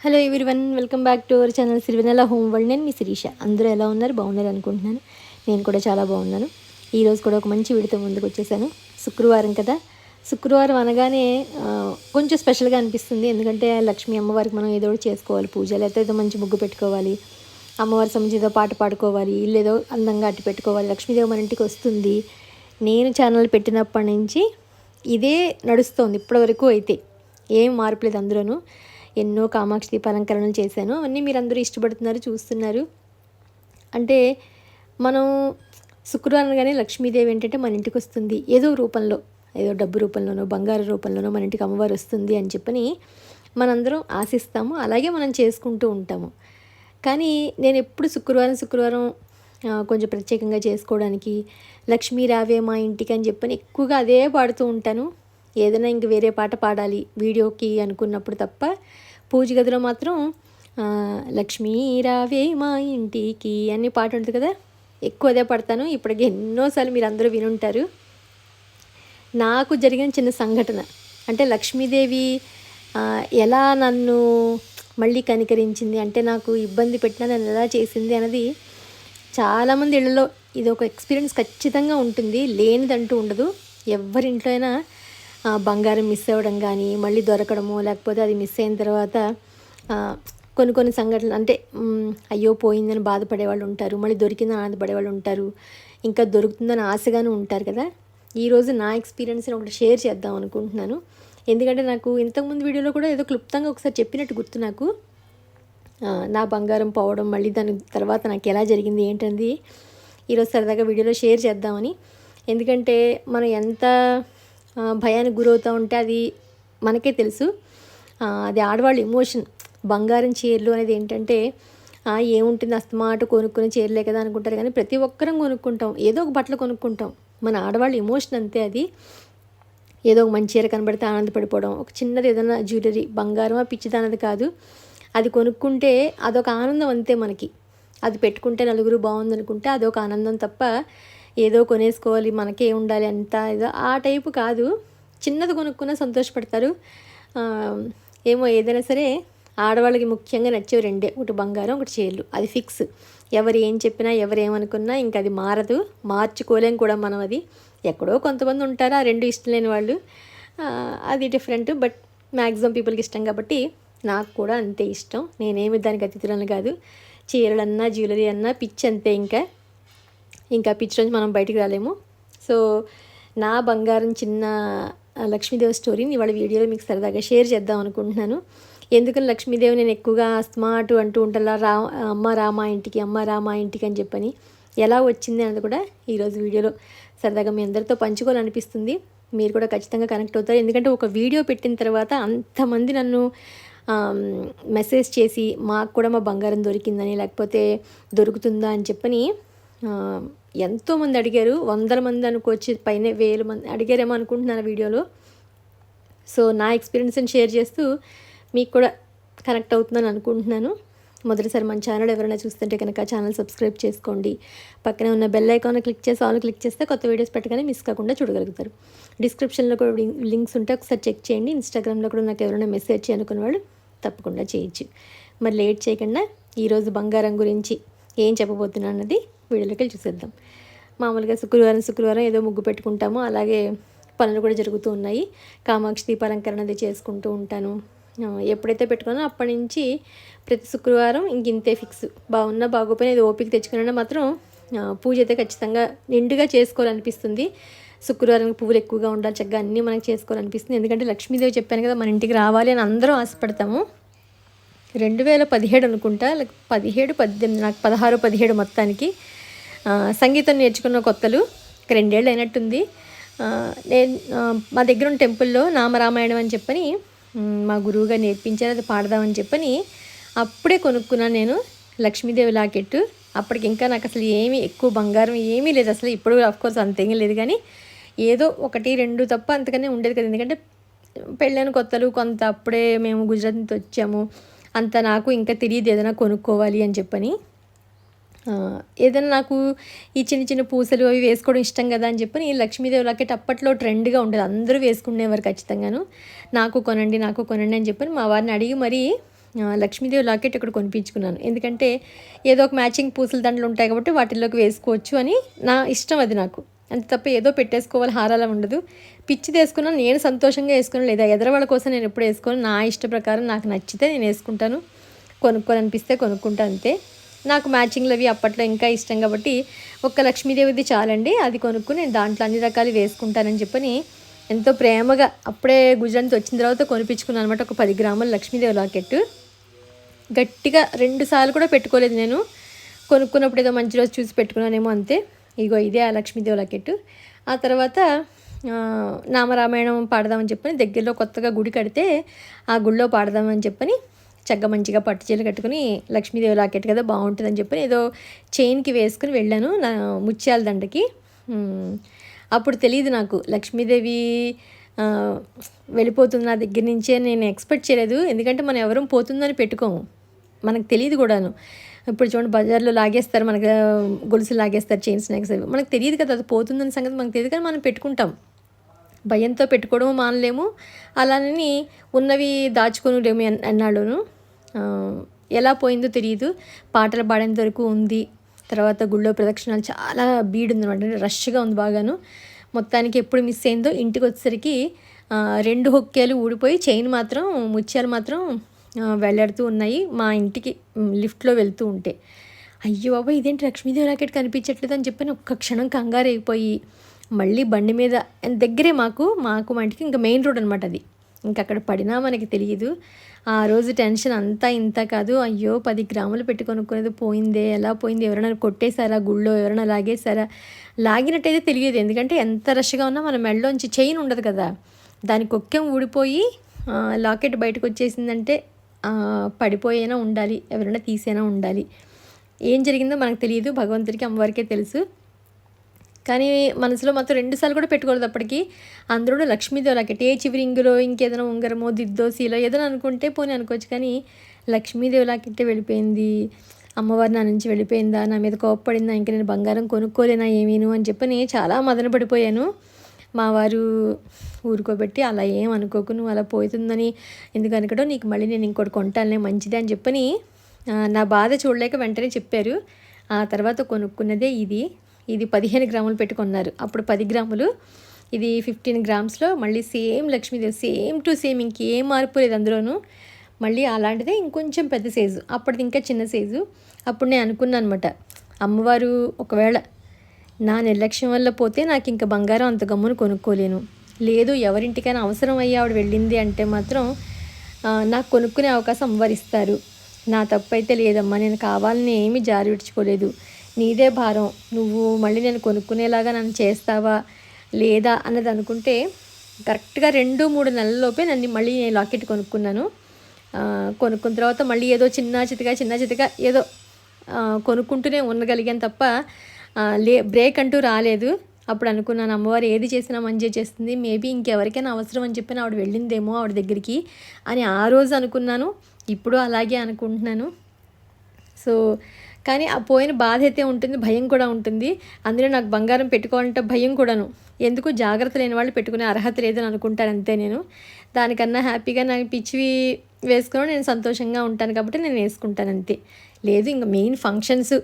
Hello one welcome back to our channel Sirivennela home world నేను మీ శిరీష. అందరూ ఎలా ఉన్నారు? బాగున్నారు అనుకుంటున్నాను. నేను కూడా చాలా బాగున్నాను. ఈరోజు కూడా ఒక మంచి వీడితో ముందుకు వచ్చేసాను. శుక్రవారం కదా. శుక్రవారం అనగానే కొంచెం స్పెషల్గా అనిపిస్తుంది. ఎందుకంటే లక్ష్మీ అమ్మవారికి మనం ఏదో ఒకటి చేసుకోవాలి. పూజ లేకపోతే ఏదో మంచి ముగ్గు పెట్టుకోవాలి. అమ్మవారి సంబంధించి ఏదో పాట పాడుకోవాలి. ఇల్లు ఏదో అందంగా అట్టి పెట్టుకోవాలి. లక్ష్మీదేవి మన ఇంటికి వస్తుంది. నేను ఛానల్ పెట్టినప్పటి నుంచి ఇదే నడుస్తోంది. ఇప్పటివరకు అయితే ఏం మార్పు లేదు అందులోనూ. ఎన్నో కామాక్షి దీపాలంకరణలు చేశాను. అవన్నీ మీరు అందరూ ఇష్టపడుతున్నారు చూస్తున్నారు. అంటే మనం శుక్రవారం కానీ లక్ష్మీదేవి ఏంటంటే మన ఇంటికి వస్తుంది. ఏదో రూపంలో ఏదో డబ్బు రూపంలోనో బంగారు రూపంలోనో మన ఇంటికి అమ్మవారు వస్తుంది అని చెప్పని మనందరం ఆశిస్తాము. అలాగే మనం చేసుకుంటూ ఉంటాము. కానీ నేను ఎప్పుడు శుక్రవారం శుక్రవారం కొంచెం ప్రత్యేకంగా చేసుకోవడానికి లక్ష్మీ రావే మా ఇంటికి అని చెప్పని ఎక్కువగా అదే పాడుతూ ఉంటాను. ఏదైనా ఇంక వేరే పాట పాడాలి వీడియోకి అనుకున్నప్పుడు తప్ప పూజ గదిలో మాత్రం లక్ష్మీ రావే మా ఇంటికి అన్ని పాట ఉంటుంది కదా? ఎక్కువ అదే పడతాను. ఇప్పటికి ఎన్నోసార్లు మీరు అందరూ వినుంటారు. నాకు జరిగిన చిన్న సంఘటన. అంటే లక్ష్మీదేవి ఎలా నన్ను మళ్ళీ కనికరించింది? అంటే నాకు ఇబ్బంది పెట్టినా నన్ను ఎలా చేసింది అన్నది చాలామంది ఇళ్ళలో ఇది ఒక ఎక్స్పీరియన్స్ ఖచ్చితంగా ఉంటుంది. లేనిదంటూ ఉండదు. ఎవరింట్లో అయినా బంగారం మిస్ అవ్వడం కానీ మళ్ళీ దొరకడము లేకపోతే అది మిస్ అయిన తర్వాత కొన్ని కొన్ని సంఘటనలు అంటే అయ్యో పోయిందని బాధపడే వాళ్ళు ఉంటారు మళ్ళీ దొరికిందని ఆనందపడే వాళ్ళు ఉంటారు ఇంకా దొరుకుతుందని ఆశగానే ఉంటారు కదా. ఈరోజు నా ఎక్స్పీరియన్స్ని ఒకటి షేర్ చేద్దాం అనుకుంటున్నాను. ఎందుకంటే నాకు ఇంతకుముందు వీడియోలో కూడా ఏదో క్లుప్తంగా ఒకసారి చెప్పినట్టు గుర్తు నాకు. నా బంగారం పోవడం మళ్ళీ దాని తర్వాత నాకు ఎలా జరిగింది ఏంటంది ఈరోజు సరదాగా వీడియోలో షేర్ చేద్దామని. ఎందుకంటే మనం ఎంత భయానికి గురవుతూ ఉంటే అది మనకే తెలుసు. అది ఆడవాళ్ళ ఎమోషన్ బంగారం చీరలు అనేది ఏంటంటే ఏముంటుంది అస్తమాట కొనుక్కునే చీరలే కదా అనుకుంటారు కానీ ప్రతి ఒక్కరం కొనుక్కుంటాం. ఏదో ఒక బట్టలు కొనుక్కుంటాం. మన ఆడవాళ్ళ ఎమోషన్ అంతే అది. ఏదో ఒక మంచి చీర కనబడితే ఆనందపడిపోవడం. ఒక చిన్నది ఏదైనా జ్యువెలరీ బంగారమా పిచ్చిదన్నది కాదు. అది కొనుక్కుంటే అదొక ఆనందం అంతే మనకి. అది పెట్టుకుంటే నలుగురు బాగుందనుకుంటే అదొక ఆనందం తప్ప ఏదో కొనేసుకోవాలి మనకే ఉండాలి అంత ఏదో ఆ టైపు కాదు. చిన్నది కొనుక్కున్నా సంతోషపడతారు. ఏమో ఏదైనా సరే ఆడవాళ్ళకి ముఖ్యంగా నచ్చేవి రెండే. ఒకటి బంగారం ఒకటి చీరలు. అది ఫిక్స్. ఎవరు ఏం చెప్పినా ఎవరు ఏమనుకున్నా ఇంకా అది మారదు. మార్చుకోలేం కూడా మనం అది. ఎక్కడో కొంతమంది ఉంటారు ఆ రెండు ఇష్టం లేని వాళ్ళు. అది డిఫరెంట్ బట్ మ్యాక్సిమం పీపుల్కి ఇష్టం కాబట్టి నాకు కూడా అంతే ఇష్టం. నేనేమి దానికి అతిథులను కాదు. చీరలన్నా జ్యువెలరీ అన్నా పిచ్చి అంతే ఇంకా. ఇంకా పిచ్చి నుంచి మనం బయటికి రాలేము. సో నా బంగారం చిన్న లక్ష్మీదేవి స్టోరీని ఇవాళ వీడియోలో మీకు సరదాగా షేర్ చేద్దాం అనుకుంటున్నాను. ఎందుకని లక్ష్మీదేవి నేను ఎక్కువగా స్మార్ట్ అంటూ ఉంటాను రా అమ్మ రామా ఇంటికి అమ్మ రామా ఇంటికి అని చెప్పని ఎలా వచ్చింది అన్నది కూడా ఈరోజు వీడియోలో సరదాగా మీ అందరితో పంచుకోవాలనిపిస్తుంది. మీరు కూడా ఖచ్చితంగా కనెక్ట్ అవుతారు. ఎందుకంటే ఒక వీడియో పెట్టిన తర్వాత అంతమంది నన్ను మెసేజ్ చేసి మాకు కూడా మా బంగారం దొరికిందని లేకపోతే దొరుకుతుందా అని చెప్పని ఎంతోమంది అడిగారు. వందల మంది అనుకోవచ్చు పైన వేల మంది అడిగారేమో అనుకుంటున్నాను ఆ వీడియోలో. సో నా ఎక్స్పీరియన్స్ని షేర్ చేస్తూ మీకు కూడా కనెక్ట్ అవుతుందని అనుకుంటున్నాను. మొదటిసారి మన ఛానల్ ఎవరైనా చూస్తుంటే కనుక ఛానల్ సబ్స్క్రైబ్ చేసుకోండి. పక్కనే ఉన్న బెల్ ఐకాన్ క్లిక్ చేసి ఆల్ క్లిక్ చేస్తే కొత్త వీడియోస్ పెట్టగానే మిస్ కాకుండా చూడగలుగుతారు. డిస్క్రిప్షన్లో కూడా లింక్- లింక్స్ ఉంటే ఒకసారి చెక్ చేయండి. ఇన్స్టాగ్రామ్లో కూడా నాకు ఎవరైనా మెసేజ్ చేయనుకున్న వాళ్ళు తప్పకుండా చేయొచ్చు. మరి లేట్ చేయకుండా ఈరోజు బంగారం గురించి ఏం చెప్పబోతున్నాను అన్నది వీడియోలోకి వెళ్ళి చూసేద్దాం. మామూలుగా శుక్రవారం శుక్రవారం ఏదో ముగ్గు పెట్టుకుంటాము. అలాగే పనులు కూడా జరుగుతూ ఉన్నాయి. కామాక్షి దీపాలంకరణ అది చేసుకుంటూ ఉంటాను. ఎప్పుడైతే పెట్టుకున్నానో అప్పటి నుంచి ప్రతి శుక్రవారం ఇంక ఇంతే ఫిక్స్. బాగున్నా బాగోపోయినా ఇది ఓపిక తెచ్చుకున్నా మాత్రం పూజ అయితే ఖచ్చితంగా నిండుగా చేసుకోవాలనిపిస్తుంది. శుక్రవారం పువ్వులు ఎక్కువగా ఉండాలి చక్కగా అన్నీ మనకి చేసుకోవాలనిపిస్తుంది. ఎందుకంటే లక్ష్మీదేవి చెప్పాను కదా మన ఇంటికి రావాలి అని అందరం ఆశపడతాము. రెండు వేల పదిహేడు అనుకుంటా పదిహేడు పద్దెనిమిది నాకు పదహారు పదిహేడు మొత్తానికి. సంగీతం నేర్చుకున్న కొత్తలు ఒక రెండేళ్ళు అయినట్టుంది. నేను మా దగ్గర ఉన్న టెంపుల్లో నామరామాయణం అని చెప్పని మా గురువుగా నేర్పించారు అది పాడదామని చెప్పని అప్పుడే కొనుక్కున్నాను నేను లక్ష్మీదేవి లాకెట్టు. అప్పటికి ఇంకా నాకు అసలు ఏమీ ఎక్కువ బంగారం ఏమీ లేదు. అసలు ఇప్పుడు అఫ్కోర్స్ అంతేం లేదు కానీ ఏదో ఒకటి రెండు తప్ప అంతకనే ఉండేది కదా. ఎందుకంటే పెళ్ళైన కొత్తలు కొంత అప్పుడే మేము గుజరాత్ నుంచి వచ్చాము. అంత నాకు ఇంకా తెలియదు ఏదైనా కొనుక్కోవాలి అని చెప్పని. ఏదైనా నాకు ఈ చిన్న చిన్న పూసలు అవి వేసుకోవడం ఇష్టం కదా అని చెప్పి ఈ లక్ష్మీదేవి లాకెట్ అప్పట్లో ట్రెండ్గా ఉండేది. అందరూ వేసుకునేవారు ఖచ్చితంగాను. నాకు కొనండి నాకు కొనండి అని చెప్పి మా వారిని అడిగి మరీ లక్ష్మీదేవి లాకెట్ ఇక్కడ కొనిపించుకున్నాను. ఎందుకంటే ఏదో ఒక మ్యాచింగ్ పూసల దండలు ఉంటాయి కాబట్టి వాటిల్లోకి వేసుకోవచ్చు అని నా ఇష్టం అది నాకు. అంతే తప్ప ఏదో పెట్టేసుకోవాలి హారాలా ఉండదు. పిచ్చి తీసుకున్నా నేను సంతోషంగా వేసుకుని లేదా ఎదరవాళ్ళ కోసం నేను ఎప్పుడు వేసుకోను నా ఇష్ట ప్రకారం నాకు నచ్చితే నేను వేసుకుంటాను. కొనుక్కోవాలనిపిస్తే కొనుక్కుంటా అంతే. నాకు మ్యాచింగ్లు అవి అప్పట్లో ఇంకా ఇష్టం కాబట్టి ఒక్క లక్ష్మీదేవిది చాలండి. అది కొనుక్కుని నేను దాంట్లో అన్ని రకాలు వేసుకుంటానని చెప్పని ఎంతో ప్రేమగా అప్పుడే గుజరాత్ వచ్చిన తర్వాత కొనిపించుకున్నాను అనమాట ఒక పది గ్రాముల లక్ష్మీదేవి లాకెట్. గట్టిగా రెండు సార్లు కూడా పెట్టుకోలేదు నేను. కొనుక్కున్నప్పుడు ఏదో మంచి రోజు చూసి పెట్టుకున్నానేమో అంతే. ఇగో ఇదే ఆ లక్ష్మీదేవి లాకెట్. ఆ తర్వాత నామరామాయణం పాడదామని చెప్పని దగ్గరలో కొత్తగా గుడి కడితే ఆ గుడిలో పాడదామని చెప్పని చక్కగా మంచిగా పట్టు చీరలు కట్టుకుని లక్ష్మీదేవి లాకెట్ కదా బాగుంటుందని చెప్పి ఏదో చైన్కి వేసుకుని వెళ్ళాను నా ముత్యాల దండకి. అప్పుడు తెలియదు నాకు లక్ష్మీదేవి వెళ్ళిపోతుంది నా దగ్గర నుంచే నేను ఎక్స్పెక్ట్ చేయలేదు. ఎందుకంటే మనం ఎవరూ పోతుందని పెట్టుకోము. మనకు తెలియదు కూడాను. ఇప్పుడు చూడండి బజార్లో లాగేస్తారు మనకు గొలుసులు లాగేస్తారు చైన్ స్నాక్స్ అవి. మనకు తెలియదు కదా అది పోతుందని సంగతి మనకు తెలియదు కానీ మనం పెట్టుకుంటాం. భయంతో పెట్టుకోవడం మానలేము అలానని ఉన్నవి దాచుకొని లేము అన్నాడును. ఎలా పోయిందో తెలియదు పాటలు పాడేంత వరకు ఉంది. తర్వాత గుళ్ళో ప్రదక్షిణాలు చాలా బీడ్ ఉందన్నమాట అంటే రష్గా ఉంది బాగాను. మొత్తానికి ఎప్పుడు మిస్ అయిందో ఇంటికి వచ్చేసరికి రెండు హొక్కేలు ఊడిపోయి చైన్ మాత్రం ముత్యాలు మాత్రం వెళ్ళాడుతూ వెళ్ళాడుతూ ఉన్నాయి. మా ఇంటికి లిఫ్ట్లో వెళ్తూ ఉంటే. అయ్యో బాబా ఇదేంటి లక్ష్మీదేవి రాకెట్ కనిపించట్లేదు అని చెప్పి ఒక్క క్షణం కంగారు అయిపోయి మళ్ళీ బండి మీద దగ్గరే మాకు మాకు మా ఇంటికి ఇంకా మెయిన్ రోడ్ అనమాట అది. ఇంకక్కడ అక్కడ పడినా మనకి తెలియదు ఆ రోజు టెన్షన్ అంతా ఇంత కాదు. అయ్యో పది గ్రాములు పెట్టి కొనుక్కునేది పోయిందే ఎలా పోయింది? ఎవరైనా కొట్టేశారా గుళ్ళో? ఎవరైనా లాగేశారా? లాగినట్టయితే తెలియదు. ఎందుకంటే ఎంత రష్గా ఉన్నా మన మెడలోంచి చైన్ ఉండదు కదా. దాని కొక్కెం ఊడిపోయి లాకెట్ బయటకు వచ్చేసిందంటే పడిపోయేనా ఉండాలి. ఎవరైనా తీసేనా ఉండాలి. ఏం జరిగిందో మనకు తెలియదు భగవంతుడికి అమ్మవారికే తెలుసు. కానీ మనసులో మాత్రం రెండుసార్లు కూడా పెట్టుకోలేదు అప్పటికి. అందరూ లక్ష్మీదేవి లాకెట్ ఏ చివరింగులో ఇంకేదైనా ఉంగరమో దిద్దో ఏదైనా అనుకుంటే పోనీ అనుకోవచ్చు కానీ లక్ష్మీదేవి లాకెట్టే వెళ్ళిపోయింది. అమ్మవారు నా నుంచి వెళ్ళిపోయిందా? నా మీద కోపడిందా ఇంకా నేను బంగారం కొనుక్కోలేనా ఏమీను అని చెప్పని చాలా మదన పడిపోయాను. మా వారు ఊరుకోబెట్టి అలా ఏం అనుకోకు నువ్వు అలా పోతుందని ఎందుకు అనుకోవడం? నీకు మళ్ళీ నేను ఇంకోటి కొంటానులే మంచిదే అని చెప్పని నా బాధ చూడలేక వెంటనే చెప్పారు. ఆ తర్వాత కొనుక్కున్నదే ఇది. ఇది పదిహేను గ్రాములు పెట్టుకున్నారు. అప్పుడు పది గ్రాములు ఇది ఫిఫ్టీన్ గ్రామ్స్లో మళ్ళీ same Lakshmidevi same to same ఇంకేం మార్పు లేదు అందులోనూ. మళ్ళీ అలాంటిదే ఇంకొంచెం పెద్ద సైజు అప్పటిది ఇంకా చిన్న సైజు అప్పుడు నేను అనుకున్నాను అనమాట అమ్మవారు ఒకవేళ నా నిర్లక్ష్యం వల్ల పోతే నాకు ఇంకా బంగారం అంత గమ్మును కొనుక్కోలేను. లేదు ఎవరింటికైనా అవసరం అయ్యి ఆవిడ వెళ్ళింది అంటే మాత్రం నాకు కొనుక్కునే అవకాశం అమ్మవారు ఇస్తారు. నా తప్పు అయితే లేదమ్మా నేను కావాలని ఏమీ జారి విడుచుకోలేదు నీదే భారం. నువ్వు మళ్ళీ నేను కొనుక్కునేలాగా నన్ను చేస్తావా లేదా అన్నది అనుకుంటే కరెక్ట్గా రెండు మూడు నెలల్లోపే నన్ను మళ్ళీ నేను లాకెట్ కొనుక్కున్నాను. కొనుక్కున్న తర్వాత మళ్ళీ ఏదో చిన్న చితిగా చిన్న చితిగా ఏదో కొనుక్కుంటూనే ఉండగలిగాను తప్ప లే బ్రేక్ అంటూ రాలేదు. అప్పుడు అనుకున్నాను అమ్మవారు ఏది చేసినా మంచి చేస్తుంది. మేబీ ఇంకెవరికైనా అవసరం అని చెప్పి ఆవిడ వెళ్ళిందేమో ఆవిడ దగ్గరికి అని ఆ రోజు అనుకున్నాను. ఇప్పుడు అలాగే అనుకుంటున్నాను. సో కానీ ఆ పోయిన బాధ అయితే ఉంటుంది భయం కూడా ఉంటుంది. అందులో నాకు బంగారం పెట్టుకోవాలంటే భయం కూడాను. ఎందుకు? జాగ్రత్త లేని వాళ్ళు పెట్టుకునే అర్హత లేదని అనుకుంటాను అంతే నేను. దానికన్నా హ్యాపీగా నాకు పిచ్చివి వేసుకొని నేను సంతోషంగా ఉంటాను కాబట్టి నేను వేసుకుంటాను అంతే. లేదు ఇంకా మెయిన్ ఫంక్షన్స్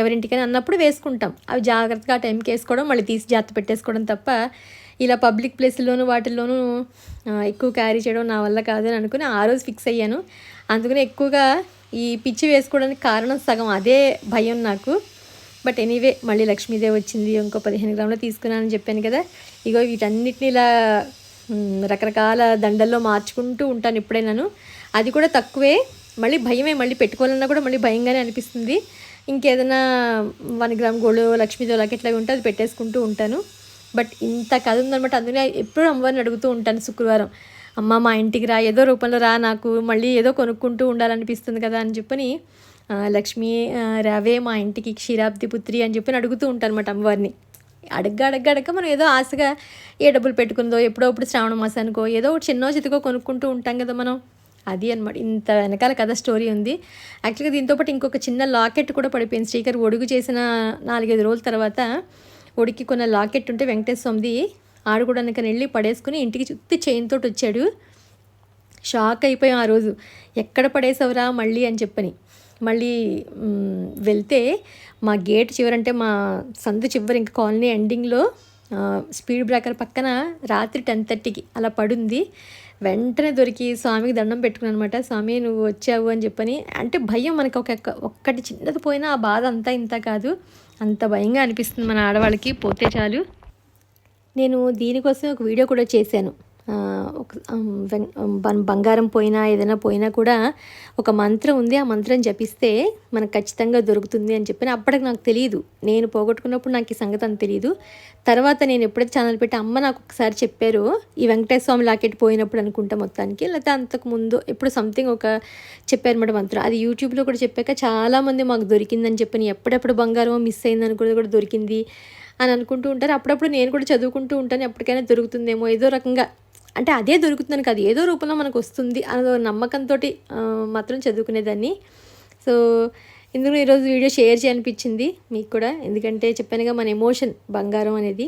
ఎవరింటికైనా అన్నప్పుడు వేసుకుంటాం. అవి జాగ్రత్తగా ఆ టైంకి వేసుకోవడం మళ్ళీ తీసి జాగ్రత్త పెట్టేసుకోవడం తప్ప ఇలా పబ్లిక్ ప్లేస్లోను వాటిల్లోనూ ఎక్కువ క్యారీ చేయడం నా వల్ల కాదని అనుకుని ఆ రోజు ఫిక్స్ అయ్యాను. అందుకని ఎక్కువగా ఈ పిచ్చి వేసుకోవడానికి కారణం సగం అదే భయం నాకు. బట్ ఎనీవే మళ్ళీ లక్ష్మీదేవి వచ్చింది ఇంకో పదిహేను గ్రాములు తీసుకున్నానని చెప్పాను కదా. ఇగో వీటన్నిటిని ఇలా రకరకాల దండల్లో మార్చుకుంటూ ఉంటాను ఎప్పుడైనాను అది కూడా తక్కువే. మళ్ళీ భయమే మళ్ళీ పెట్టుకోవాలన్నా కూడా మళ్ళీ భయంగానే అనిపిస్తుంది. ఇంకేదైనా వన్ గ్రామ్ గోల్డ్ లక్ష్మీదేవి లాకెట్లాగా ఇట్లా ఉంటే అది పెట్టేసుకుంటూ ఉంటాను. బట్ ఇంత కథ ఉందనమాట అందుకనే ఎప్పుడూ అమ్మవారిని అడుగుతూ ఉంటాను శుక్రవారం. అమ్మ మా ఇంటికి రా ఏదో రూపంలో రా నాకు మళ్ళీ ఏదో కొనుక్కుంటూ ఉండాలనిపిస్తుంది కదా అని చెప్పని లక్ష్మీ లక్ష్మి రావే మా ఇంటికి క్షీరాబ్ది పుత్రి అని చెప్పని అడుగుతూ ఉంటాను అనమాట అమ్మవారిని. అడగ్గా అడగ్గా అడగ్గా మనం ఏదో ఆశగా ఏ డబ్బులు పెట్టుకుందో ఎప్పుడో అప్పుడు శ్రావణ మాసానికో ఏదో ఒకటి చిన్నో చితికో కొనుక్కుంటూ ఉంటాం కదా మనం. అది అనమాట ఇంత వెనకాల కథ స్టోరీ ఉంది. యాక్చువల్గా దీంతో పాటు ఇంకొక చిన్న లాకెట్ కూడా పడిపోయింది. శ్రీకర్ ఒడుగు చేసిన నాలుగైదు రోజుల తర్వాత ఒడికి కొన్న లాకెట్ ఉంటే వెంకటేశ్వర కూడా ఆడుకోవడానికి వెళ్ళి పడేసుకుని ఇంటికి చుట్టూ చైన్ తోటి వచ్చాడు. షాక్ అయిపోయాం ఆ రోజు. ఎక్కడ పడేసావురా మళ్ళీ అని చెప్పని. మళ్ళీ వెళ్తే మా గేట్ చివరంటే మా సందు చివరి ఇంకా కాలనీ ఎండింగ్లో స్పీడ్ బ్రేకర్ పక్కన రాత్రి టెన్ థర్టీకి అలా పడుంది. వెంటనే దొరికి స్వామికి దండం పెట్టుకున్నాను అనమాట స్వామి నువ్వు వచ్చావు అని చెప్పని. అంటే భయం మనకు ఒక ఒక్కటి చిన్నది పోయినా ఆ బాధ అంతా ఇంత కాదు. అంత భయంగా అనిపిస్తుంది మన ఆడవాళ్ళకి. పోతే చాలు. నేను దీనికోసం ఒక వీడియో కూడా చేశాను. ఒక వెం- బంగారం పోయినా ఏదైనా పోయినా కూడా ఒక మంత్రం ఉంది. ఆ మంత్రం జపిస్తే మనకు ఖచ్చితంగా దొరుకుతుంది అని చెప్పి అప్పటికి నాకు తెలియదు నేను పోగొట్టుకున్నప్పుడు నాకు ఈ సంగతి అని తెలియదు తర్వాత నేను ఎప్పుడైతే ఛానల్ పెట్టి అమ్మ నాకు ఒకసారి చెప్పారు ఈ వెంకటేశ్వర స్వామి లాకెట్ పోయినప్పుడు అనుకుంటా మొత్తానికి లేకపోతే అంతకు ముందు ఎప్పుడు సంథింగ్ ఒక చెప్పారన్నమాట మంత్రం. అది యూట్యూబ్లో కూడా చెప్పాక చాలామంది మాకు దొరికిందని చెప్పని ఎప్పుడెప్పుడు బంగారం మిస్ అయిందని కూడా దొరికింది. అని అనుకుంటూ ఉంటారు. అప్పుడప్పుడు నేను కూడా చదువుకుంటూ ఉంటాను. ఎప్పటికైనా దొరుకుతుందేమో ఏదో రకంగా. అంటే అదే దొరుకుతుందని కాదు. ఏదో రూపంలో మనకు వస్తుంది అనే నమ్మకంతో మాత్రం చదువుకునేదాన్ని. సో ఇందులో ఈరోజు వీడియో షేర్ చేయనిపించింది మీకు కూడా. ఎందుకంటే చెప్పానుగా మన ఎమోషన్ బంగారం అనేది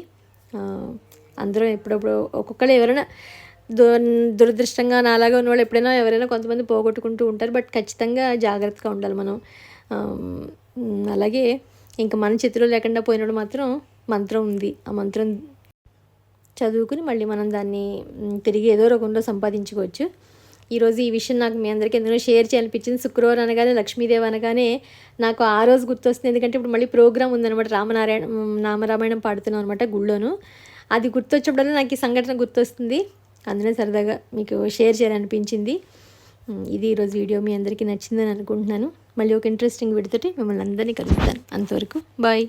అందరం అందరూ ఎప్పుడప్పుడు ఒక్కొక్కరు ఎవరైనా దు దురదృష్టంగా నాలాగా ఉన్నవాళ్ళు ఎప్పుడైనా ఎవరైనా కొంతమంది పోగొట్టుకుంటూ ఉంటారు. బట్ ఖచ్చితంగా జాగ్రత్తగా ఉండాలి మనం. అలాగే ఇంకా మన చేతిలో లేకుండా పోయినప్పుడు మాత్రం మంత్రం ఉంది. ఆ మంత్రం చదువుకుని మళ్ళీ మనం దాన్ని తిరిగి ఏదో రకంలో సంపాదించుకోవచ్చు. ఈరోజు ఈ విషయం నాకు మీ అందరికీ ఎందుకంటే షేర్ చేయాలనిపించింది. శుక్రవారం అనగానే లక్ష్మీదేవి అనగానే నాకు ఆ రోజు గుర్తొస్తుంది. ఎందుకంటే ఇప్పుడు మళ్ళీ ప్రోగ్రామ్ ఉందన్నమాట. రామనారాయణ నామరామాయణం పాడుతున్నాం అనమాట గుళ్ళోను. అది గుర్తొచ్చినప్పుడల్లా నాకు ఈ సంఘటన గుర్తొస్తుంది. అందులో సరదాగా మీకు షేర్ చేయాలనిపించింది. ఇది ఈరోజు వీడియో మీ అందరికీ నచ్చిందని అనుకుంటున్నాను. మళ్ళీ ఒక ఇంట్రెస్టింగ్ విడితోటి మిమ్మల్ని అందరినీ కలుస్తాను. అంతవరకు బాయ్.